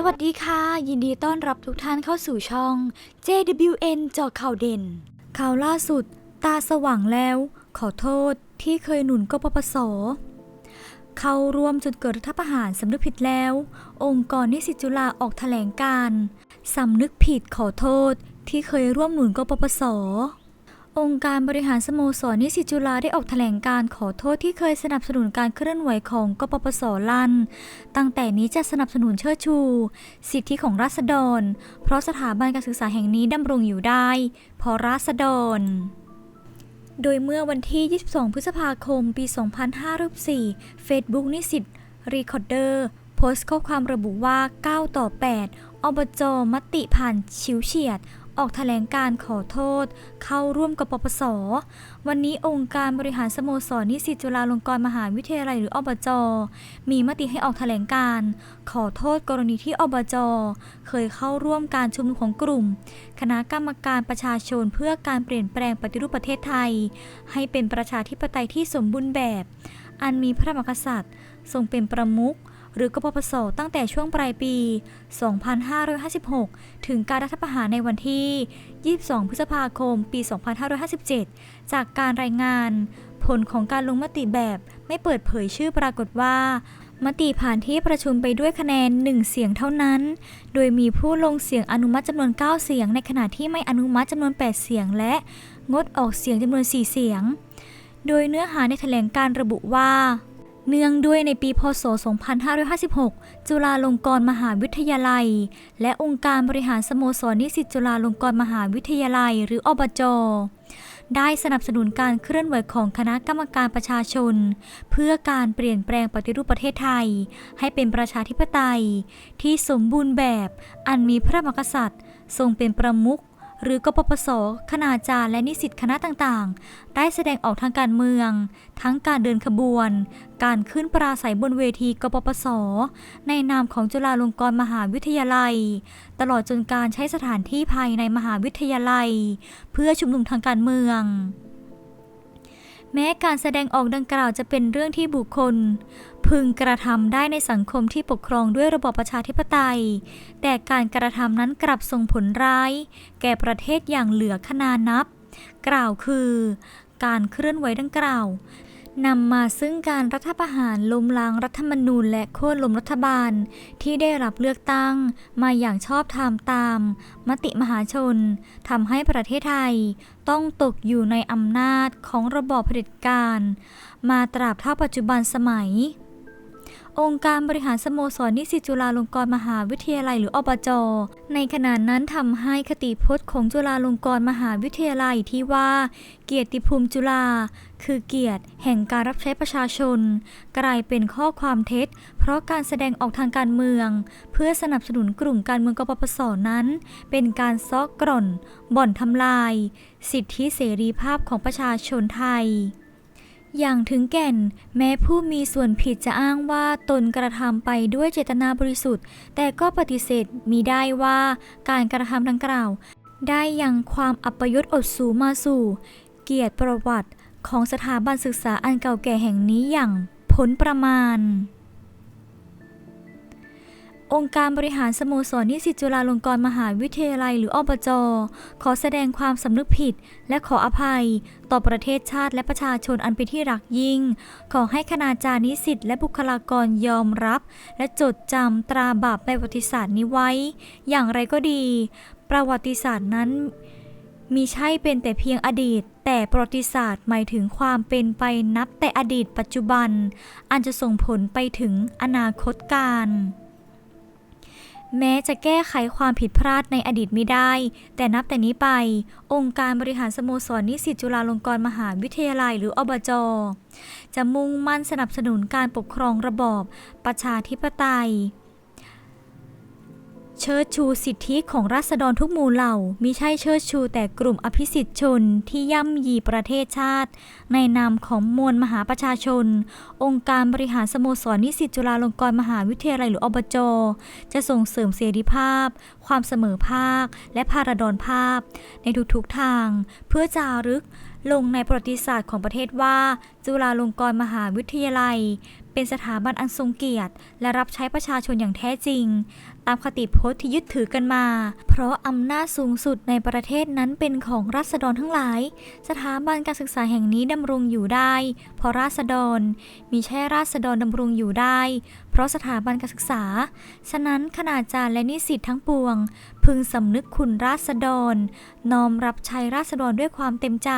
สวัสดีค่ะ ยินดีต้อนรับทุกท่านเข้าสู่ช่อง JWN จาะข่าวเด่น ข่าวล่าสุด ตาสว่างแล้ว ขอโทษที่เคยหนุนกปปส เข้าร่วมจนเกิดรัฐประหารสำนึกผิดแล้ว องค์กรนิสิตจุฬาออกแถลงการสำนึกผิดขอโทษที่เคยร่วมหนุนกปปส องค์การบริหารสโมสรนิสิตจุฬาได้ออกแถลงการขอโทษที่เคยสนับสนุนการเคลื่อนไหวของกปปสลัน ตั้งแต่นี้จะสนับสนุนเชิดชู สิทธิของราษฎร เพราะสถาบันการศึกษาแห่งนี้ดำรงอยู่ได้ เพราะราษฎรโดยเมื่อวันที่ 22 พฤษภาคม ปี 2504 Facebook นิสิตรีคอร์เดอร์โพสต์ข้อความระบุว่า 9 ต่อ 8 อบจมติผ่านชิวเฉียด ออกแถลงการขอโทษ เข้าร่วมกับปปส วันนี้องค์การบริหารสโมสรนิสิตจุฬาลงกรณ์มหาวิทยาลัยหรืออบจ มีมติให้ออกแถลงการ ขอโทษกรณีที่อบจ เคยเข้าร่วมการชุมนุมของกลุ่ม คณะกรรมการประชาชนเพื่อการเปลี่ยนแปลงปฏิรูปประเทศไทย ให้เป็นประชาธิปไตยที่สมบูรณ์แบบ อันมีพระมหากษัตริย์ ทรงเป็นประมุข หรือกปปสตั้งแต่ช่วงปลายปี 2556 ถึงการรัฐประหารในวันที่ 22 พฤษภาคม ปี 2557 จากการรายงาน ผลของการลงมติแบบไม่เปิดเผยชื่อปรากฏว่ามติผ่านที่ประชุมไปด้วยคะแนน 1 เสียงเท่านั้น โดยมีผู้ลงเสียงอนุมัติจำนวน 9 เสียง ในขณะที่ไม่อนุมัติจำนวน 8 เสียง และงดออกเสียงจำนวน 4 เสียง โดยเนื้อหาในแถลงการระบุว่า เนื่องด้วยในปีพศ 2556 จุฬาลงกรณ์มหาวิทยาลัย และองค์การบริหารสโมสรนิสิตจุฬาลงกรณ์มหาวิทยาลัย หรืออบจได้สนับสนุนการเคลื่อนไหวของคณะกรรมการประชาชน เพื่อการเปลี่ยนแปลงปฏิรูปประเทศไทย ให้เป็นประชาธิปไตย ที่สมบูรณ์แบบอันมีพระมหากษัตริย์ ทรงเป็นประมุข หรือกปปสคณาจารย์และนิสิตคณะต่างๆ ได้แสดงออกทางการเมือง ทั้งการเดินขบวน การขึ้นปราศัยบนเวทีกปปส ในนามของจุฬาลงกรณ์มหาวิทยาลัย ตลอดจนการใช้สถานที่ภายในมหาวิทยาลัย เพื่อชุมนุมทางการเมืองแม้การแสดงออกดังกล่าวจะเป็นเรื่องที่บุคคล พึงกระทำได้ในสังคมที่ปกครองด้วยระบอบประชาธิปไตย แต่การกระทำนั้นกลับส่งผลร้าย แก่ประเทศอย่างเหลือขนานับ กล่าวคือ การเคลื่อนไหวดังกล่าวนำมาซึ่งการรัฐประหารล้มล้างรัฐธรรมนูญและโค่นล้มรัฐบาล ที่ได้รับเลือกตั้ง มาอย่างชอบธรรมตาม มติมหาชนทำให้ประเทศไทย ต้องตกอยู่ในอำนาจของระบอบเผด็จการ มาตราบเท่าปัจจุบันสมัย องค์การบริหารสโมสรนิสิตจุฬาลงกรณ์มหาวิทยาลัยหรืออบจ ในขณะนั้นทำให้คติพจน์ของจุฬาลงกรณ์มหาวิทยาลัยที่ว่า เกียรติภูมิจุฬาคือเกียรติแห่งการรับใช้ประชาชน กลายเป็นข้อความเท็จ เพราะการแสดงออกทางการเมือง เพื่อสนับสนุนกลุ่มการเมืองกปปสนั้น เป็นการซอกกร่อน บ่อนทำลาย สิทธิเสรีภาพของประชาชนไทย อย่างถึงแก่น แม้ผู้มีส่วนผิดจะอ้างว่าตนกระทำไปด้วยเจตนาบริสุทธิ์ แต่ก็ปฏิเสธมีได้ว่าการกระทำดังกล่าว ได้ยังความอัปยศอดสูมาสู่ เกียรติประวัติของสถาบันศึกษาอันเก่าแก่แห่งนี้อย่างพ้นประมาณ องค์การบริหารสโมสรนิสิตจุฬาลงกรณ์มหาวิทยาลัยหรืออบจ ขอแสดงความสำนึกผิด และขออภัย ต่อประเทศชาติและประชาชนอันเป็นที่รักยิ่ง ขอให้คณาจารย์นิสิตและบุคลากรยอมรับ และจดจำตราบาปในประวัติศาสตร์นี้ไว้ อย่างไรก็ดี ประวัติศาสตร์นั้นมีใช่เป็นแต่เพียงอดีต แต่ประวัติศาสตร์หมายถึงความเป็นไปนับแต่อดีตปัจจุบัน อันจะส่งผลไปถึงอนาคตการ แม้จะแก้ไขความผิดพลาดในอดีตไม่ได้ แต่นับแต่นี้ไป องค์การบริหารสโมสรนิสิตจุฬาลงกรณ์มหาวิทยาลัยหรืออบจ จะมุ่งมั่นสนับสนุนการปกครองระบอบประชาธิปไตย เชิดชูสิทธิของราษฎรทุกหมู่เหล่ามิใช่เชิดชูแต่กลุ่มอภิสิทธิชนที่ย่ำยีประเทศชาติ ในนามของมวลมหาประชาชน องค์การบริหารสโมสรนิสิตจุฬาลงกรณ์มหาวิทยาลัยหรืออบจ จะส่งเสริมเสรีภาพ ความเสมอภาค และพาราดอนภาพ ในทุกๆทาง เพื่อจารึกลงในประวัติศาสตร์ของประเทศว่า จุฬาลงกรณ์มหาวิทยาลัย เป็นสถาบันอันทรงเกียรติ และรับใช้ประชาชนอย่างแท้จริง ตามคติพจน์ที่ยึดถือกันมา เพราะอำนาจสูงสุดในประเทศนั้นเป็นของราษฎรทั้งหลาย สถาบันการศึกษาแห่งนี้ดำรงอยู่ได้ เพราะราษฎรมีใช่ราษฎรดำรงอยู่ได้ ราะสถาบันการศึกษา ฉะนั้นคณาจารย์และนิสิตทั้งปวง พึงสำนึกคุณราษฎร น้อมรับใช้ราษฎรด้วยความเต็มใจ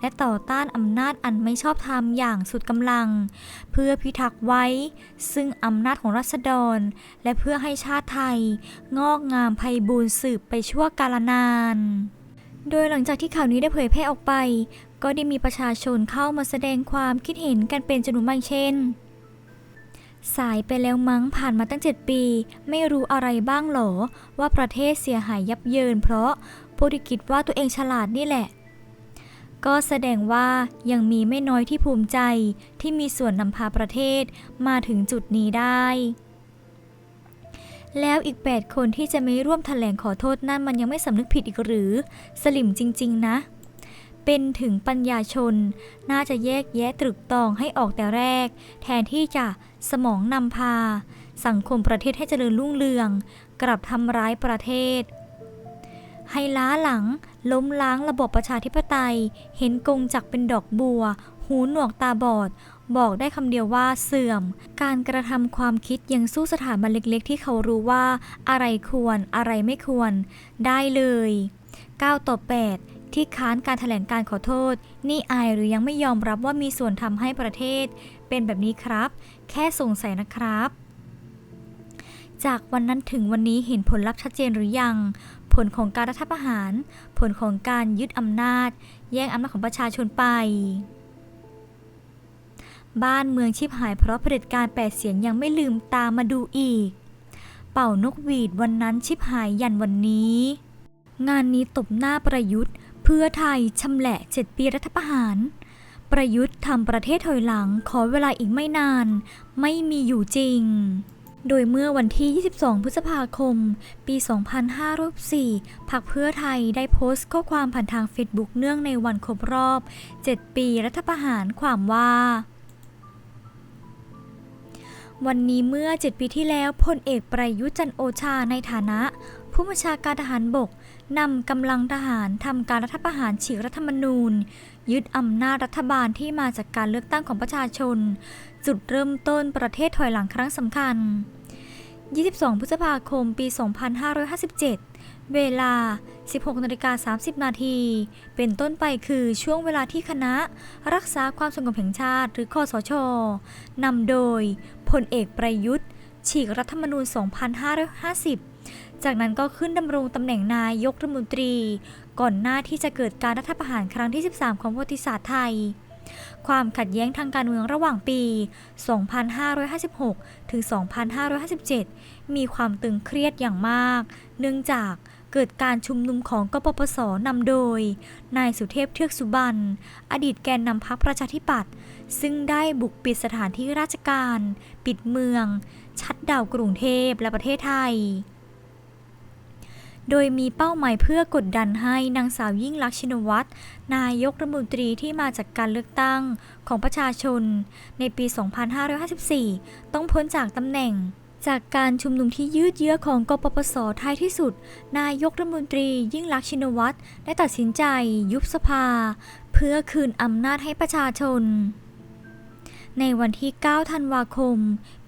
และต่อต้านอำนาจอันไม่ชอบธรรมอย่างสุดกำลัง เพื่อพิทักษ์ไว้ ซึ่งอำนาจของราษฎร และเพื่อให้ชาติไทย งอกงามไพบูรย์สืบไปชั่วกาลนาน โดยหลังจากที่ข่าวนี้ได้เผยแพร่ออกไปก็ได้มีประชาชนเข้ามาแสดงความคิดเห็นกันเป็นจำนวนมากเช่น สายไปแล้วมั้งผ่านมาตั้ง 7 ปี ไม่รู้อะไรบ้างหรอ ว่าประเทศเสียหายยับเยิน เพราะผู้ที่คิดว่าตัวเองฉลาดนี่แหละ ก็แสดงว่ายังมีไม่น้อยที่ภูมิใจที่มีส่วนนำพาประเทศมาถึงจุดนี้ได้ แล้วอีก 8 คนที่จะไม่ร่วมแถลงขอโทษนั่นมันยังไม่สำนึกผิดอีกหรือ สลิมจริง ๆ นะเป็นถึงปัญญาชน น่าจะแยกแยะตรึกตรองให้ออกแต่แรก แทนที่จะ สมองนำพา สังคมประเทศให้เจริญรุ่งเรือง กลับทำร้ายประเทศ ให้ล้าหลัง ล้มล้างระบบประชาธิปไตย เห็นกงจักเป็นดอกบัว หูหนวกตาบอด บอกได้คำเดียวว่าเสื่อม การกระทำความคิดยังสู้สถาบันเล็กๆ ที่เขารู้ว่า อะไรควรอะไรไม่ควร ได้เลย 9 ต่อ 8 ที่ค้านการถแถลงการขอโทษ นี่อายหรือยังไม่ยอมรับว่ามีส่วนทำให้ประเทศ เป็นแบบนี้ครับ แค่สงสัยนะครับ จากวันนั้นถึงวันนี้เห็นผลลัพธ์ชัดเจนหรือยัง ผลของการรัฐประหาร ผลของการยึดอำนาจ แย่งอำนาจของประชาชนไปบ้านเมืองชิบหายเพราะเผด็จการแปดเสียงยังไม่ลืมตามมาดูอีก เป่านกหวีดวันนั้นชิบหายยันวันนี้ งานนี้ตบหน้าประยุทธ์ พื่อไทยชำแหละเจ็ดปีรัฐประหาร ประยุทธ์ทำประเทศถอยหลังขอเวลาอีกไม่นาน ไม่มีอยู่จริง โดยเมื่อวันที่ 22 พฤษภาคม ปี 2504พรรคเพื่อไทยได้โพสต์ข้อความผ่านทางเฟซบุ๊กเนื่องในวันครบรอบ 7 ปีรัฐประหารความว่าวันนี้เมื่อ7ปีที่แล้วพลเอกประยุทธ์จันโอชาในฐานะ ผู้บัญชาการทหารบกนำกำลังทหารทำการรัฐประหารฉีกรัฐธรรมนูญ ยึดอำนาจรัฐบาลที่มาจากการเลือกตั้งของประชาชน จุดเริ่มต้นประเทศถอยหลังครั้งสำคัญ 22 พฤษภาคม ปี 2557 เวลา 16นาฬิกา30 นาที เป็นต้นไปคือช่วงเวลาที่คณะรักษาความสงบแห่งชาติ หรือคอสชนำโดยพลเอกประยุทธ์ ฉีกรัฐธรรมนูญ 2550 จากนั้นก็ขึ้นดำรงตำแหน่งนายกรัฐมนตรี ก่อนหน้าที่จะเกิดการรัฐประหารครั้งที่ 13 ของประวัติศาสตร์ไทย ความขัดแย้งทางการเมืองระหว่างปี 2556 ถึง 2557 มีความตึงเครียดอย่างมาก เนื่องจากเกิดการชุมนุมของกปปสนำโดย นายสุเทพเทือกสุบรรณ อดีตแกนนำพรรคประชาธิปัตย์ ซึ่งได้บุกปิดสถานที่ราชการ ปิดเมือง ชัดดาวกรุงเทพและประเทศไทย โดยมีเป้าหมายเพื่อกดดันให้นางสาวยิ่งลักษณ์ชินวัตรนายกรัฐมนตรีที่มาจากการเลือกตั้งของประชาชน ในปี 2554 ต้องพ้นจากตำแหน่งจากการชุมนุมที่ยืดเยื้อของกปปสท้ายที่สุด นายกรัฐมนตรียิ่งลักษณ์ชินวัตรได้ตัดสินใจยุบสภา เพื่อคืนอำนาจให้ประชาชน ในวันที่ 9 ธันวาคม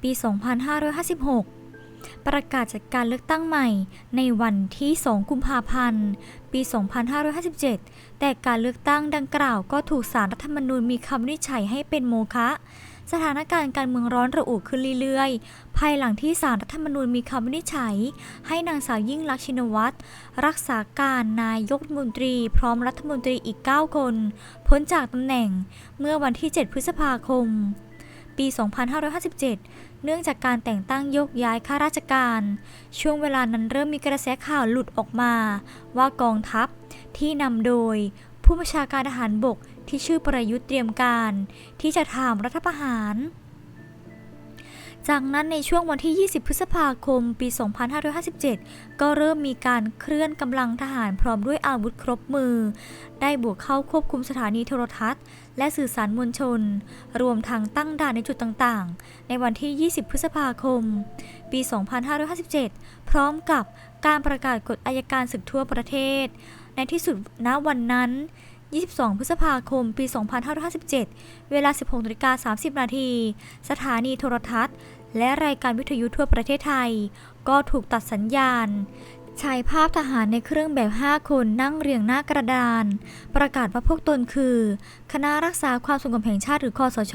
ปี 2556 ประกาศจัดการเลือกตั้งใหม่ ในวันที่ 2 กุมภาพันธ์ ปี 2557 แต่การเลือกตั้งดังกล่าวก็ถูกสารรัฐธรรมนูญมีคำวินิจฉัยให้เป็นโมฆะสถานการณ์การเมืองร้อนระอุขึ้นเรื่อยๆ ภายหลังที่สารรัฐธรรมนูญมีคำวินิจฉัย ให้นางสาวยิ่งลักษณ์ชินวัตรรักษาการนายกรัฐมนตรี พร้อมรัฐมนตรีอีก 9 คน พ้นจากตำแหน่งเมื่อวันที่ 7 พฤษภาคม ปี 2557 เนื่องจากการแต่งตั้งโยกย้ายข้าราชการ ช่วงเวลานั้นเริ่มมีกระแสข่าวหลุดออกมา ว่ากองทัพที่นำโดย ผู้บัญชาการทหารบกที่ชื่อประยุทธ์เตรียมการ ที่จะทำรัฐประหาร จากนั้นในช่วงวันที่ 20 พฤษภาคม ปี 2557 ก็เริ่มมีการเคลื่อนกำลังทหารพร้อมด้วยอาวุธครบมือ ได้บุกเข้าควบคุมสถานีโทรทัศน์ และสื่อสารมวลชน รวมทั้งตั้งด่านในจุดต่างๆ ในวันที่ 20 พฤษภาคม ปี 2557 พร้อมกับการประกาศกฎอายการศึกทั่วประเทศ ในที่สุดณวันนั้น 22 พฤษภาคม ปี 2557 เวลา 16นาฬิกา30 นาที สถานีโทรทัศน์ และรายการวิทยุทั่วประเทศไทย ก็ถูกตัดสัญญาณฉายภาพทหารในเครื่องแบบ 5 คนนั่งเรียงหน้ากระดาน ประกาศว่าพวกตนคือ คณะรักษาความสงบแห่งชาติหรือคอสช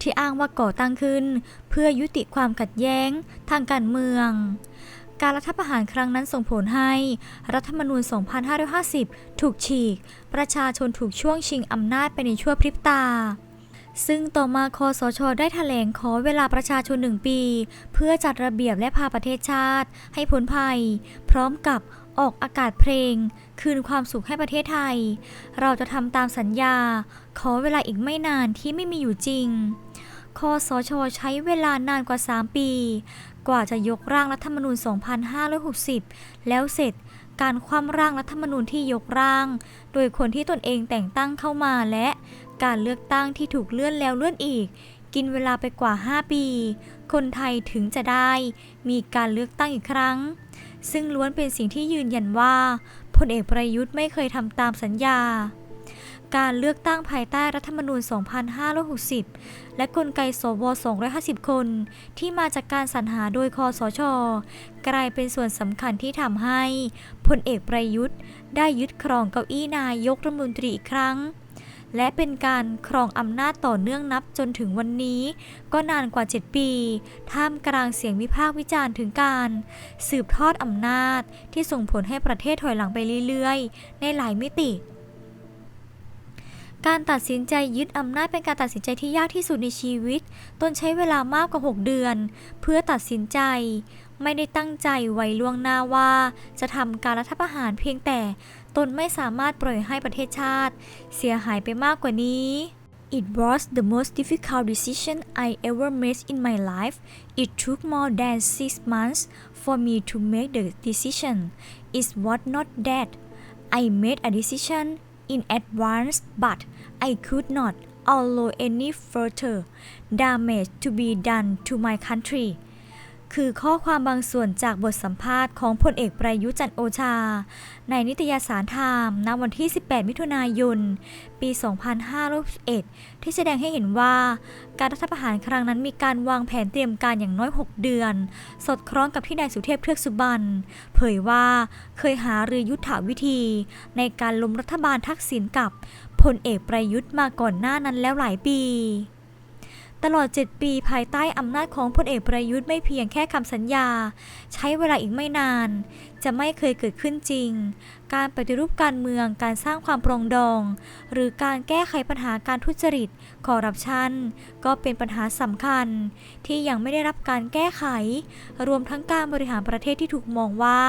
ที่อ้างว่าก่อตั้งขึ้น เพื่อยุติความขัดแย้งทางการเมือง การรัฐประหารครั้งนั้นส่งผลให้ รัฐธรรมนูญ 2550 ถูกฉีก ประชาชนถูกช่วงชิงอำนาจไปในชั่วพริบตา ซึ่งต่อมาคอสช ได้แถลงขอเวลาประชาชนหนึ่งปี เพื่อจัดระเบียบและพาประเทศชาติ ให้พ้นภัย พร้อมกับออกอากาศเพลง คืนความสุขให้ประเทศไทย เราจะทำตามสัญญา ขอเวลาอีกไม่นานที่ไม่มีอยู่จริงคอสช ใช้เวลานานกว่า 3 ปี กว่าจะยกร่างรัฐธรรมนูญ 2560 แล้วเสร็จการคว่ำร่างรัฐธรรมนูญที่ยกร่าง โดยคนที่ตนเองแต่งตั้งเข้ามาและการเลือกตั้งที่ถูกเลื่อนแล้วเลื่อนอีก กินเวลาไปกว่า 5 ปี คนไทยถึงจะได้ มีการเลือกตั้งอีกครั้ง ซึ่งล้วนเป็นสิ่งที่ยืนยันว่าพลเอกประยุทธ์ไม่เคยทำตามสัญญา การเลือกตั้งภายใต้รัฐธรรมนูญ 2560 และกลไกสว 250 คน ที่มาจากการสรรหาโดยคอสช กลายเป็นส่วนสำคัญที่ทำให้พลเอกประยุทธ์ ได้ยึดครองเก้าอี้นายกรัฐมนตรีอีกครั้ง และเป็นการครองอำนาจต่อเนื่องนับจนถึงวันนี้ ก็นานกว่า 7 ปี ท่ามกลางเสียงวิพากษ์วิจารณ์ถึงการ สืบทอดอำนาจที่ส่งผลให้ประเทศถอยหลังไปเรื่อยๆ ในหลายมิติ การตัดสินใจยึดอำนาจเป็นการตัดสินใจที่ยากที่สุดในชีวิต ตนใช้เวลามากกว่า 6 เดือน เพื่อตัดสินใจ ไม่ได้ตั้งใจไว้ล่วงหน้าว่า จะทำการรัฐประหารเพียงแต่ ตนไม่สามารถปล่อยให้ประเทศชาติ เสียหายไปมากกว่านี้ It was the most difficult decision I ever made in my life. It took more than six months for me to make the decision. It was not that I made a decision in advance, but I could not allow any further damage to be done to my country. คือข้อความบางส่วนจากบทสัมภาษณ์ของพลเอกประยุทธ์จันโอชา ในนิตยสารไทม์ณวันที่ 18 มิถุนายน ปี 2561 ที่แสดงให้เห็นว่า การรัฐประหารครั้งนั้นมีการวางแผนเตรียมการอย่างน้อย 6 เดือน สอดคล้องกับที่นายสุเทพเทือกสุบรรณเผยว่าเคยหารือยุทธวิธี ในการล้มรัฐบาลทักษิณกับพลเอกประยุทธ์มาก่อนหน้านั้นแล้วหลายปี ตลอด 7 ปีภายใต้อำนาจของพลเอกประยุทธ์ไม่เพียงแค่คำสัญญา ใช้เวลาอีกไม่นาน จะไม่เคยเกิดขึ้นจริง การปฏิรูปการเมืองการสร้างความปรองดอง หรือการแก้ไขปัญหาการทุจริตคอร์รัปชันก็เป็นปัญหาสำคัญ ที่ยังไม่ได้รับการแก้ไข รวมทั้งการบริหารประเทศที่ถูกมองว่า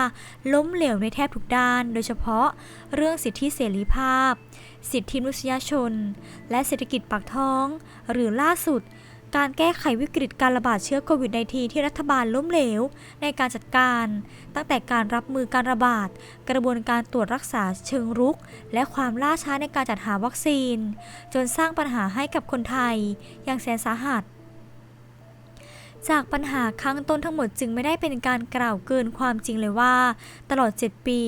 ล้มเหลวในแทบทุกด้าน โดยเฉพาะเรื่องสิทธิเสรีภาพ สิทธิมนุษยชน และเศรษฐกิจปากท้อง หรือล่าสุด การแก้ไขวิกฤตการระบาดเชื้อโควิด -19 ที่รัฐบาลล้มเหลว ในการจัดการ ตั้งแต่การรับมือการระบาด กระบวนการตรวจรักษาเชิงรุก และความล่าช้าในการจัดหาวัคซีน จนสร้างปัญหาให้กับคนไทย อย่างแสนสาหัส จากปัญหาครั้งต้นทั้งหมดจึงไม่ได้เป็นการกล่าวเกินความจริงเลยว่า ตลอด 7 ปี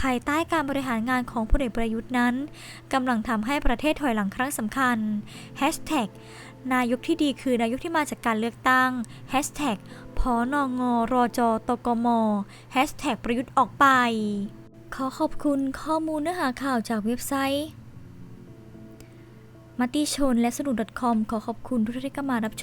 ภายใต้การบริหารงานของพลเอกประยุทธ์นั้นกำลังทำให้ประเทศถอยหลังครั้งสำคัญ Hashtag นายกที่ดีคือนายกที่มาจากการเลือกตั้ง Hashtag พอนงรจตกมประยุทธ์ออกไป ขอขอบคุณข้อมูลเนื้อหาข่าวจากเว็บไซต์มติชนและสนุด .com ขอขอบคุณทุกท่านที่เข้ามารับชม